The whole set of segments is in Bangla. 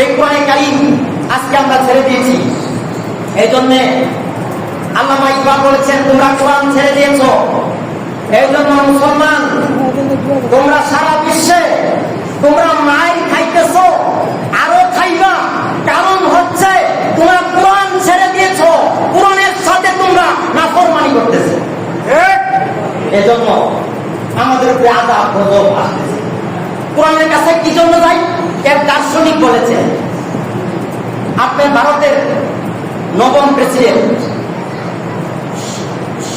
এই কোরআনে কারিম আজকে আমরা ছেড়ে দিয়েছি। এই জন্যে আল্লামা ইকবাল বলেছেন, তোমরা কোরআন ছেড়ে দিয়েছ। এই জন্য মুসলমান, তোমরা সারা বিশ্বে তোমরা মায়ের খাইতেছ, আরও খাইবা। কারণ হচ্ছে, তোমরা কোরআন ছেড়ে দিয়েছ। কোরআনের সাথে তোমরা নাফরমানি করতেছো। এজন্য আমাদের উপরে আজাব গজব আসতেছে। কোরআনের কাছে কি জন্য যাই? এক দার্শনিক বলেছেন আপনার ভারতের নবম প্রেসিডেন্ট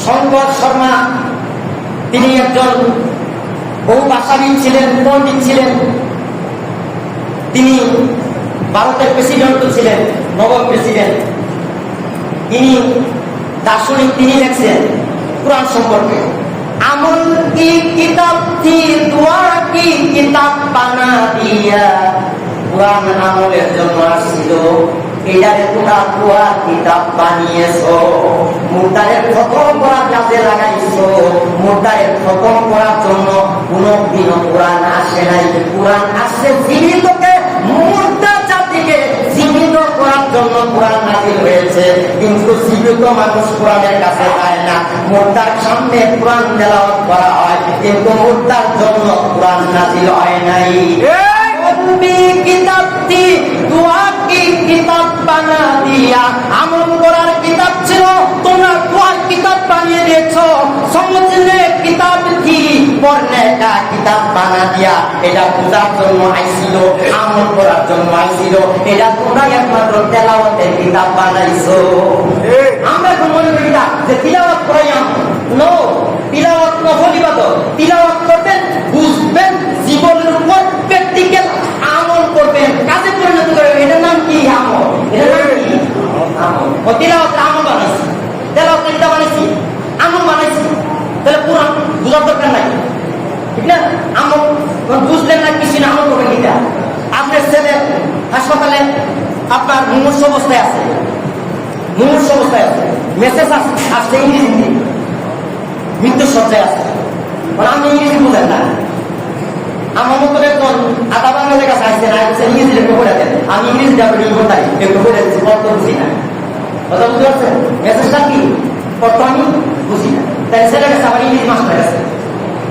শঙ্কর শর্মা, তিনি একজন বহু ভাষাবিদ ছিলেন, পণ্ডিত ছিলেন। তিনি ভারতের প্রেসিডেন্ট ছিলেন, নবম প্রেসিডেন্ট তিনি দার্শনিক, তিনি লেখছেন, কোরআন সম্পর্কে। আমল কি কিতাব থি দোয়া কি কিতাব বানা দিয়া কোরআন আমলের জন্য আসছিল এটারে তোমরা দোয়া কিতাব বানিয়েছো মুর্দারের খতম করার কাজে লাগাইছো মুর্দারের খতম করার জন্য কোনো দিন কোরআন আসে নাই কোরআন আসছে জীবিতকে মুর্দা জাতিকে জীবিত করার জন্য কোরআন নাজিল হয়েছে কিন্তু জীবিত মানুষ কোরআনের কাছে মুর্দার সামনে কোরআন তেলাওয়াত করা হয়। কিন্তু মুর্দার জন্য কোরআন নাজিল হয় নাই। কিতাবটি দোয়া কিতাব বানা দিয়া? আমল করার কিতাব ছিল। তোমরা দোয়ার কিতাব বানিয়ে দিয়েছ। সমঝলে কিতাব কি? কা কিতাব বানা দিয়া। এটা পূজার জন্য আইছিল আমল করার জন্য আইছিল। এটা তোমরা একমাত্র তেলাওয়াতের কিতাব বানাইছো। আমরা তো মনে করি না যে তিলাওয়াত করাইয়াম নো তিলাওয়াত নফল ইবাদত তিলাওয়াত করবেন, বুঝবেন, জীবনের উপর প্র্যাকটিক্যাল আমল করবেন, কাজে পরিণত করবেন, এটার নাম কি আমল? এটার নাম কি? আমল। ও, তিলাওয়াত আমল বানাইছি। তেলাওয়াত কিতাব বানাইছি? আমল বানাইছি। তাহলে পুরান বুঝার দরকার নাই। ঠিক না? আমল বুঝলেন না কিছু না, আমল করবেন কিটা আপনার ছেলে হাসপাতালে আপনার মুমূর্ষ অবস্থায় আছে। মুমূর্ষ অবস্থায় আছে। মেসেজ আসছে ইংরেজি মৃত্যু সজ্জায় আছে। মানে আমি ইংরেজি বুঝেন না। আমার মতো একজন আধা বাংলাদেশের কাছে আসছে না আসছে ইংরেজি একটু করে দেন। আমি ইংরেজি আপনি কোথায় একটু করে দিচ্ছি বলতে বুঝি না। কথা বুঝতে পারছেন? মেসেজটা কি? কত আমি বুঝি না। তাই ছেলে গেছে আমার ইংরেজি মাস্টার গেছে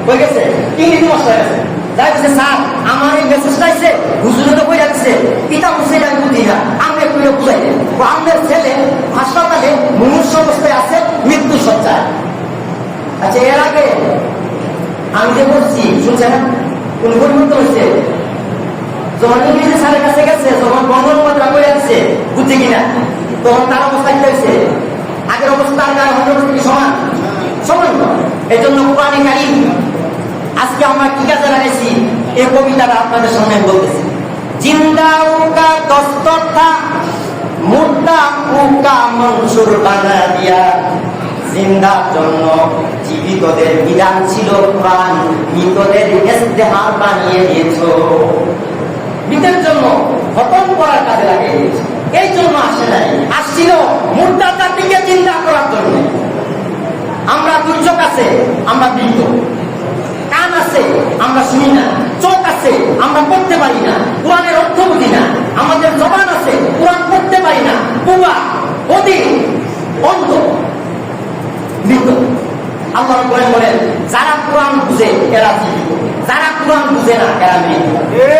হয়ে গেছে? ইংরেজি মাস্টার গেছে যাই বলছে, স্যার, আমার এই মেসেজটা এসে হুজুরে তো বই রাখছে পিতা বুঝছে আমি বুঝি না আমি একটু বুঝাই দেন আমাদের ছেলে হাসপাতালে মুমূর্ষ অবস্থায় আছে মৃত্যু সজ্জায় আচ্ছা এর আগে আমি যে বলছি শুনছে না কোন পরিবর্তন হচ্ছে যখন ইংরেজি স্যারের কাছে গেছে, যখন বঙ্গমাত্রা করে যাচ্ছে, বুঝছে কিনা? তখন তার অবস্থা কি হয়েছে? আগের অবস্থা আর অবস্থা কি সমান? সমান এই জন্য কোরআনে কারিম আজকে আমরা কি কাজে লাগাইছি? এই কবিতাটা আপনাদের সামনে বলতেছি। জিন্দা উকা দস্তর থা মুদ্দা উকা মনসুর বানা দিয়া। জিন্দার জন্য জীবিতদের বিধান ছিল প্রাণ। মৃতদের ইস্তেহার বানিয়ে দিয়েছ। মৃতের জন্য খতম করার কাজে লাগে এই জন্য আসে নাই। আসছিল মুদ্রা জাতিকে চিন্তা করার জন্য। আমরা দুর্যোগ আছে, আমরা বৃদ্ধ। কান আছে, আমরা শুনি না। চোখ আছে, আমরা করতে পারি না। আল্লাহ বলেন যারা কোরআন বুঝে এরা যারা কোরআন বুঝে না এরা মেয়ে